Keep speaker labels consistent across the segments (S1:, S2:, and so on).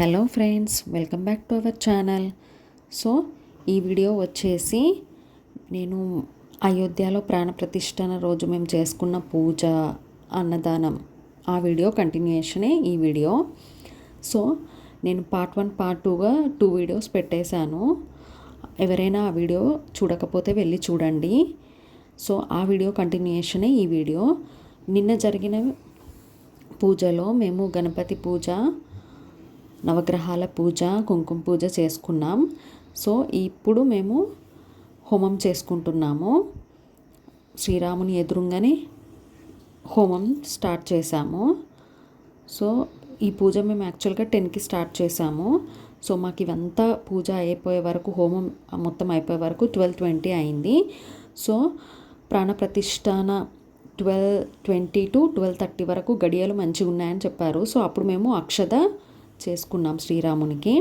S1: Hello friends welcome back to our channel. So ఈ video వచ్చేసి నేను అయోధ్యలో ప్రాణప్రతిష్ఠన రోజు మేము చేసుకున్న పూజ అన్నదానం ఆ వీడియో కంటిన్యూషనే ఈ వీడియో. సో నేను పార్ట్ వన్ పార్ట్ టూగా టూ వీడియోస్ పెట్టేశాను. ఎవరైనా ఆ వీడియో చూడకపోతే వెళ్ళి చూడండి. సో ఆ వీడియో కంటిన్యూషనే ఈ వీడియో. నిన్న జరిగిన పూజలో మేము గణపతి పూజ నవగ్రహాల పూజ కుంకుమ పూజ చేసుకున్నాం. సో ఇప్పుడు మేము హోమం చేసుకుంటున్నాము. శ్రీరాముని ఎదురుగానే హోమం స్టార్ట్ చేశాము. సో ఈ పూజ మేము యాక్చువల్గా టెన్కి స్టార్ట్ చేసాము సో మాకు ఇవంతా పూజ అయిపోయే వరకు హోమం మొత్తం అయిపోయే వరకు ట్వెల్వ్ ట్వంటీ అయింది. So ప్రాణప్రతిష్టాన twelve twenty to twelve thirty వరకు గడియలు మంచిగా ఉన్నాయని చెప్పారు. సో అప్పుడు మేము అక్షత చేసుకున్నాం శ్రీరామునికి.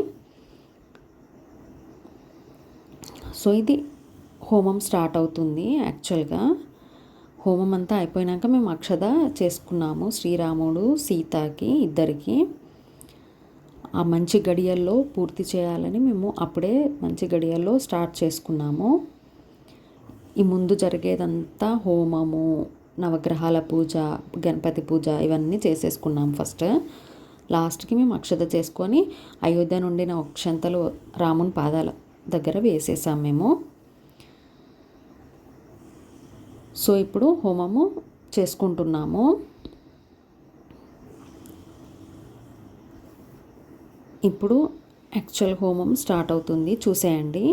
S1: సో ఇది హోమం స్టార్ట్ అవుతుంది యాక్చువల్గా. హోమం అంతా అయిపోయినాక మేము అక్షద చేసుకున్నాము శ్రీరాముడు సీతకి ఇద్దరికి. ఆ మంచి గడియల్లో పూర్తి చేయాలని మేము అప్పుడే మంచి గడియల్లో స్టార్ట్ చేసుకున్నాము. ఈ ముందు జరిగేదంతా హోమము నవగ్రహాల పూజ గణపతి పూజ ఇవన్నీ చేసేసుకున్నాం ఫస్ట్. లాస్ట్కి మేము అక్షత చేసుకొని అయోధ్య నుండి నా అక్షంతలు రాముని పాదాల దగ్గర వేసేసాం మేము. సో ఇప్పుడు హోమము చేసుకుంటున్నాము. ఇప్పుడు యాక్చువల్ హోమం స్టార్ట్ అవుతుంది. చూసేయండి.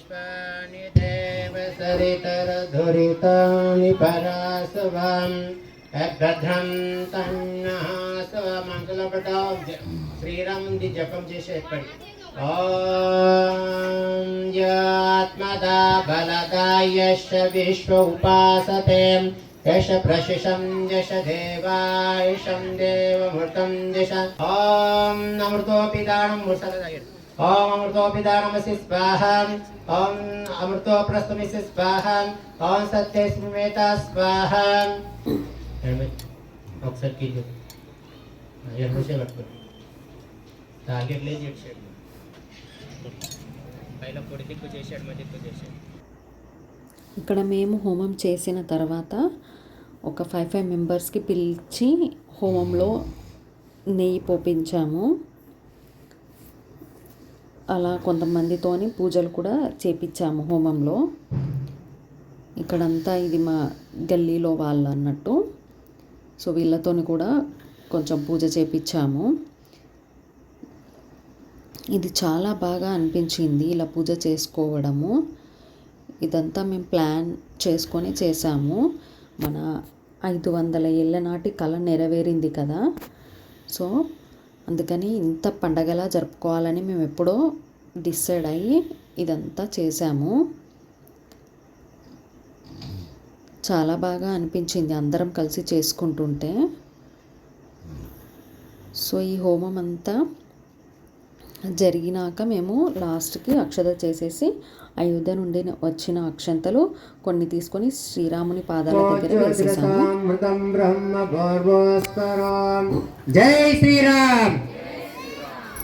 S2: ॐ विश्वानि देव सरितरधुरितानि परासवाम् భద్రం తన్నః మంగళపటా శ్రీరాముంది జపం చేసే ఎక్కడి ఓం యాత్మదా బలదా యశ విశ్వ ఉపాసతే యశ ప్రశిషం యశ దేవాయుషం దేవమృతం దిశ ఓం అమృతోపి దానం ముసలదయ్య ఓం అమృతోపి స్వాహం. ఓం అమృతోప్రస్తుమిసి స్వాహం. ఓం సత్యస్మిమేత స్వాహం. ఒకసారి కీజు రెండు పట్టుకోండి. టార్గెట్ లేదు చేసాడు పైన పొడి దిక్కు చేశాడు మధ్య దిక్కు చేశాడు.
S1: ఇక్కడ మేము హోమం చేసిన తర్వాత ఒక ఫైవ్ ఫైవ్ మెంబర్స్కి పిలిచి హోమంలో నెయ్యి పోపించాము. అలా కొంతమందితోని పూజలు కూడా చేపించాము హోమంలో. ఇక్కడంతా ఇది మా గల్లీలో వాళ్ళు అన్నట్టు. సో వీళ్ళతోని కూడా కొంచెం పూజ చేపించాము ఇది చాలా బాగా అనిపించింది ఇలా పూజ చేసుకోవడము. ఇదంతా మేము ప్లాన్ చేసుకొని చేసాము. మన ఐదు వందల ఏళ్ళ నాటి కళ నెరవేరింది కదా. సో అందుకని ఇంత పండగలా జరుపుకోవాలని మేము ఎప్పుడో డిసైడ్ అయ్యి ఇదంతా చేసాము చాలా బాగా అనిపించింది అందరం కలిసి చేసుకుంటుంటే. సో ఈ హోమం అంతా జరిగినాక మేము లాస్ట్కి అక్షత చేసేసి అయోధ్య నుండి వచ్చిన అక్షంతలు కొన్ని తీసుకొని శ్రీరాముని పాదాల దగ్గర వేసేసాము.
S2: జై శ్రీరామ్.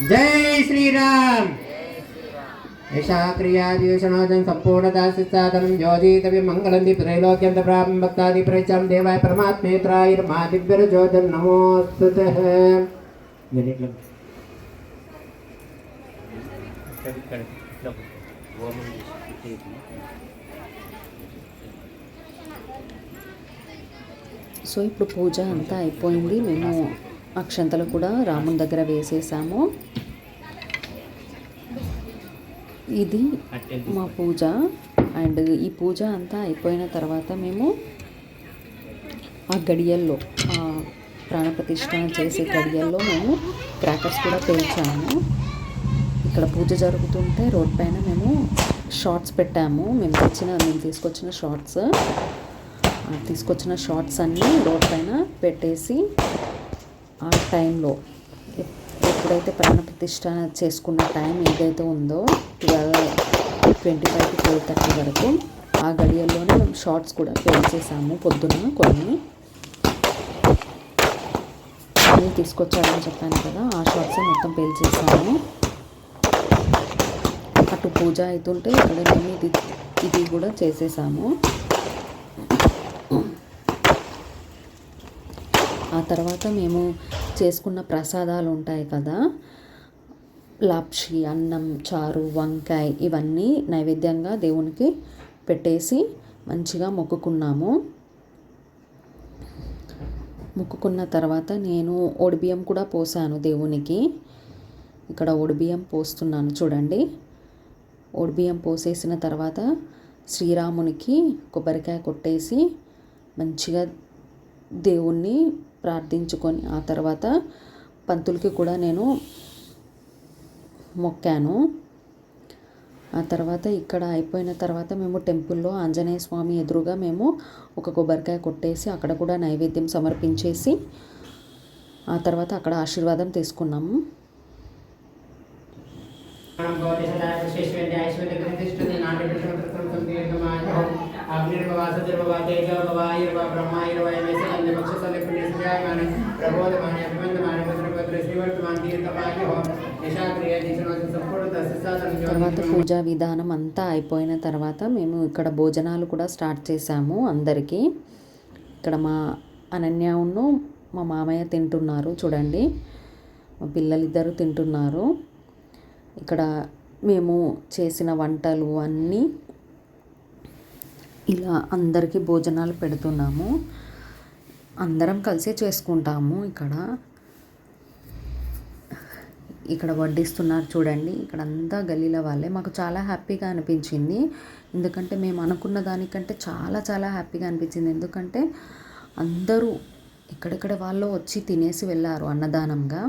S2: జై శ్రీరామ్. యశా క్రియా దివసనోజం సంపూర్ణదాసి సాధనం జ్యోతితవి మంగళంది త్రైలోక్యంత ప్రాప్తం భక్తాది
S1: సో ఇప్పుడు పూజ అంతా అయిపోయింది. మేము అక్షంతలు కూడా రాముని దగ్గర వేసేసాము. ఇది మా పూజ. అండ్ ఈ పూజ అంతా అయిపోయిన తర్వాత మేము ఆ గడియల్లో ప్రాణప్రతిష్ఠ చేసే గడియల్లో మేము క్రాకర్స్ కూడా పేల్చాము. ఇక్కడ పూజ జరుగుతుంటే రోడ్ పైన మేము షార్ట్స్ పెట్టాము. మేము తెచ్చిన మేము తీసుకొచ్చిన షార్ట్స్. తీసుకొచ్చిన షార్ట్స్ అన్నీ రోడ్ పైన పెట్టేసి ఆ టైంలో ఎప్పుడైతే ప్రాణ ప్రతిష్ట చేసుకున్న టైం ఏదైతే ఉందో twelve twenty five to twelve thirty వరకు ఆ గడియల్లోనే మేము షార్ట్స్ కూడా పేల్చేసాము పొద్దున కొన్ని. అన్నీ తీసుకొచ్చారని చెప్పాను కదా ఆ షార్ట్స్ మొత్తం పేల్చేసాము అటు పూజ అవుతుంటే ఇక్కడ మేము ఇది ఇది కూడా చేసేసాము. ఆ తర్వాత మేము చేసుకున్న ప్రసాదాలు ఉంటాయి కదా. లాప్షి అన్నం చారు వంకాయ ఇవన్నీ నైవేద్యంగా దేవునికి పెట్టేసి మంచిగా మొక్కుకున్నాము. మొక్కుకున్న తర్వాత నేను ఒడిబియ్యం కూడా పోసాను దేవునికి. ఇక్కడ ఒడిబియ్యం పోస్తున్నాను చూడండి. ఒడిబియ్యం పోసేసిన తర్వాత శ్రీరామునికి కొబ్బరికాయ కొట్టేసి మంచిగా దేవుణ్ణి ప్రార్థించుకొని ఆ తర్వాత పంతులకి కూడా నేను మొక్కాను. ఆ తర్వాత ఇక్కడ అయిపోయిన తర్వాత మేము టెంపుల్లో ఆంజనేయ స్వామి ఎదురుగా మేము ఒక కొబ్బరికాయ కొట్టేసి అక్కడ కూడా నైవేద్యం సమర్పించేసి ఆ తర్వాత అక్కడ ఆశీర్వాదం తీసుకున్నాము. తర్వాత పూజా విధానం అంతా అయిపోయిన తర్వాత మేము ఇక్కడ భోజనాలు కూడా స్టార్ట్ చేసాము అందరికీ. ఇక్కడ మా అనన్య ఉన్న మా మామయ్య తింటున్నారు చూడండి. మా పిల్లలిద్దరూ తింటున్నారు. ఇక్కడ మేము చేసిన వంటలు అన్నీ ఇలా అందరికీ భోజనాలు పెడుతున్నాము. అందరం కలిసే చేసుకుంటాము ఇక్కడ. ఇక్కడ వడ్డిస్తున్నారు చూడండి. ఇక్కడ అంతా గలీల వాళ్ళే. మాకు చాలా హ్యాపీగా అనిపించింది. ఎందుకంటే మేము అనుకున్న దానికంటే చాలా చాలా హ్యాపీగా అనిపించింది. ఎందుకంటే అందరూ ఎక్కడెక్కడ వాళ్ళు వచ్చి తినేసి వెళ్ళారు అన్నదానంగా.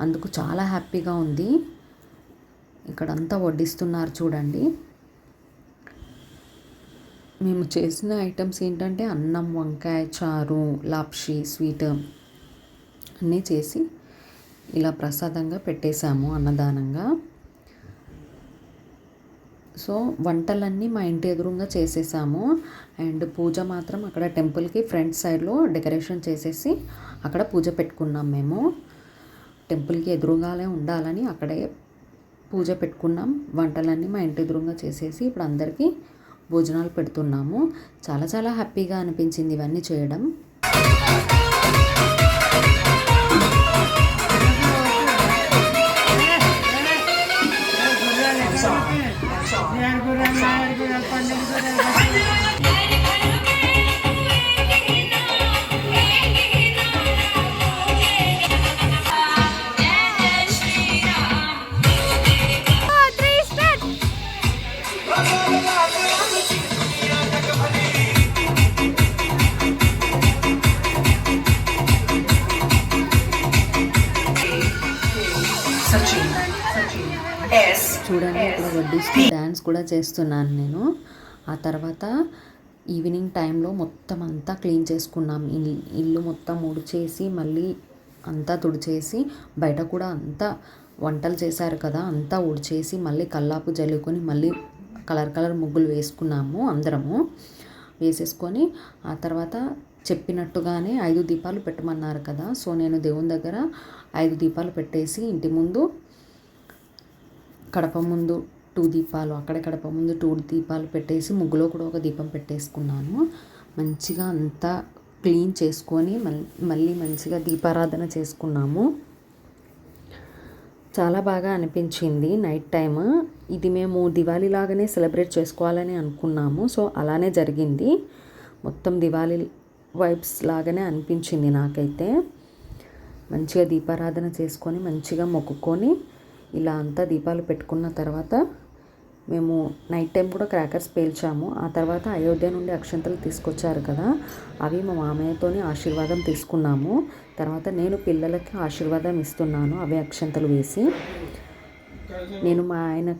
S1: అందుకు చాలా హ్యాపీగా ఉంది. ఇక్కడ అంతా వడ్డిస్తున్నారు చూడండి. మేము చేసిన ఐటమ్స్ ఏంటంటే అన్నం వంకాయ చారు లాప్షి స్వీట్ అన్నీ చేసి ఇలా ప్రసాదంగా పెట్టేశాము అన్నదానంగా. సో వంటలన్నీ మా ఇంటి ఎదురుగా చేసేసాము. అండ్ పూజ మాత్రం అక్కడ టెంపుల్కి ఫ్రంట్ సైడ్లో డెకరేషన్ చేసేసి అక్కడ పూజ పెట్టుకున్నాం మేము. టెంపుల్కి ఎదురుగానే ఉండాలని అక్కడే పూజ పెట్టుకున్నాం వంటలన్నీ మా ఇంటి ఎదురుగా చేసేసి ఇప్పుడు అందరికీ భోజనాలు పెడుతున్నాము చాలా చాలా హ్యాపీగా అనిపించింది ఇవన్నీ చేయడం
S3: Sachin.
S1: చూడండి ఇక్కడ వడ్డిస్తూ డ్యాన్స్ కూడా చేస్తున్నాను నేను. ఆ తర్వాత ఈవినింగ్ టైంలో మొత్తం అంతా క్లీన్ చేసుకున్నాం. ఇల్- ఇల్లు మొత్తం ఉడిచేసి మళ్ళీ అంతా తుడిచేసి బయట కూడా అంతా వంటలు చేశారు కదా అంతా ఉడిచేసి మళ్ళీ కల్లాపు జల్లుకొని మళ్ళీ కలర్ కలర్ ముగ్గులు వేసుకున్నాము అందరము. వేసేసుకొని ఆ తర్వాత చెప్పినట్టుగానే ఐదు దీపాలు పెట్టమన్నారు కదా. సో నేను దేవుని దగ్గర ఐదు దీపాలు పెట్టేసి ఇంటి ముందు కడప ముందు టూ దీపాలు అక్కడ కడప ముందు టూ దీపాలు పెట్టేసి ముగ్గులో కూడా ఒక దీపం పెట్టేసుకున్నాను. మంచిగా అంతా క్లీన్ చేసుకొని మళ్ళీ మంచిగా దీపారాధన చేసుకున్నాము. చాలా బాగా అనిపించింది నైట్ టైం ఇది మేము దివాళీ లాగానే సెలబ్రేట్ చేసుకోవాలని అనుకున్నాము. సో అలానే జరిగింది. మొత్తం దివాళీ వైబ్స్ లాగానే అనిపించింది నాకైతే. మంచిగా దీపారాధన చేసుకొని మంచిగా మొక్కుకొని ఇలా అంతా దీపాలు పెట్టుకున్న తర్వాత మేము నైట్ టైం కూడా క్రాకర్స్ పేల్చాము. ఆ తర్వాత అయోధ్య నుండి అక్షంతలు తీసుకొచ్చారు కదా అవి మా మామయ్యతోనే ఆశీర్వాదం తీసుకున్నాము. తర్వాత నేను పిల్లలకి ఆశీర్వాదం ఇస్తున్నాను అవి అక్షంతలు వేసి. నేను మా ఆయన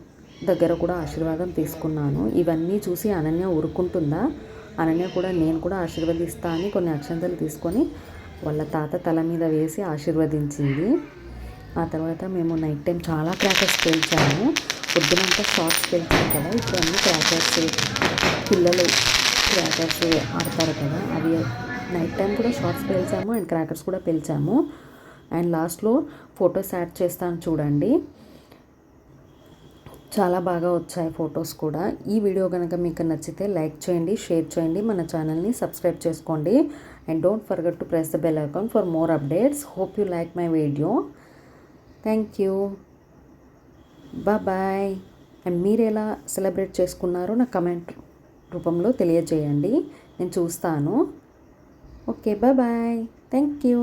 S1: దగ్గర కూడా ఆశీర్వాదం తీసుకున్నాను. ఇవన్నీ చూసి అనన్య ఊరుకుంటుందా? అనన్య కూడా నేను కూడా ఆశీర్వదిస్తా అని కొన్ని అక్షంతలు తీసుకొని వాళ్ళ తాత తల మీద వేసి ఆశీర్వదించింది. ఆ తర్వాత మేము నైట్ టైం చాలా క్రాకర్స్ పేల్చాము పొద్దునంతా షార్ట్స్ పేల్చాం కదా ఇప్పుడు అన్ని క్రాకర్స్ పిల్లలు క్రాకర్స్ ఆడతారు కదా అవి నైట్ టైం కూడా షార్ట్స్ పేల్చాము అండ్ క్రాకర్స్ కూడా పేల్చాము అండ్ లాస్ట్లో ఫొటోస్ యాడ్ చేస్తాను చూడండి. చాలా బాగా వచ్చాయి ఫొటోస్ కూడా. ఈ వీడియో కనుక మీకు నచ్చితే లైక్ చేయండి షేర్ చేయండి మన ఛానల్ని సబ్స్క్రైబ్ చేసుకోండి. And don't forget to press the bell icon for more updates. Hope you like my video. Thank you bye and మీరు ఎలా సెలబ్రేట్ చేసుకున్నారో నా కమెంట్ రూపంలో తెలియజేయండి. నేను చూస్తాను. Okay bye thank you